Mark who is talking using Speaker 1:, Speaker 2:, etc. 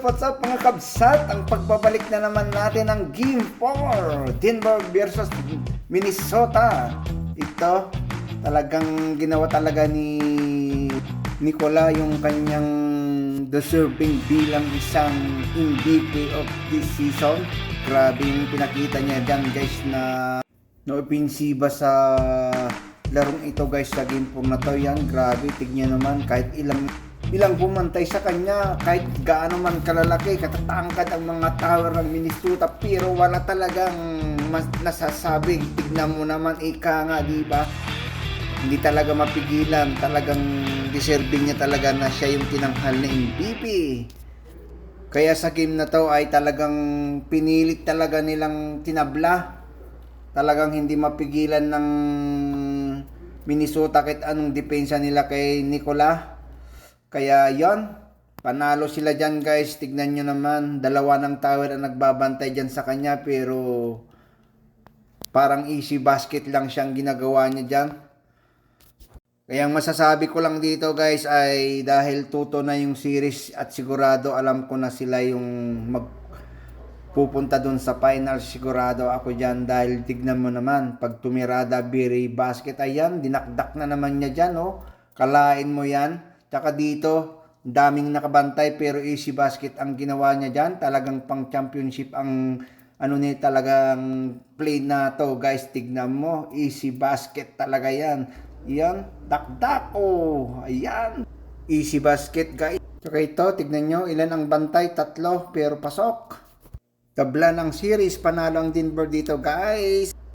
Speaker 1: what's up mga kabsat? Ang pagbabalik na naman natin ng Game 4, Denver versus Minnesota. Ito, talagang ginawa talaga ni Nicola yung kanyang deserving bilang isang MVP of this season. Grabe yung pinakita niya dyan guys na no opensiba sa larong ito guys sa game 4 na to yan grabe tignan naman kahit ilang ilang bumantay sa kanya kahit gaano man kalalaki katatangkad ang mga tower ng Minnesota pero wala talagang mas nasasabi tignan mo naman ika nga di ba? Hindi talaga mapigilan talagang deserving niya talaga na siya yung tinanghal na MVP kaya sa game na to ay talagang pinilit talaga nilang tinabla. Talagang hindi mapigilan ng Minnesota kahit anong depensa nila kay Nicola. Kaya yon panalo sila dyan guys. Tignan nyo naman, dalawa ng tower ang nagbabantay dyan sa kanya pero parang easy basket lang siyang ginagawa niya dyan. Kaya ang masasabi ko lang dito guys ay dahil tuto na yung series at sigurado alam ko na sila yung mag pupunta dun sa final sigurado ako dyan. Dahil tignan mo naman pag tumirada biri basket. Ayan dinakdak na naman niya dyan oh. Kalain mo yan tsaka dito daming nakabantay pero easy basket ang ginawa niya dyan. Talagang pang championship ang ano ni talagang play na to. Guys tignan mo. Easy basket talaga yan. Yan dakdak. Oh ayan. Easy basket guys. Tsaka ito tignan nyo ilan ang bantay? Tatlo pero pasok. Tabla ng series, panalo ang Denver dito guys.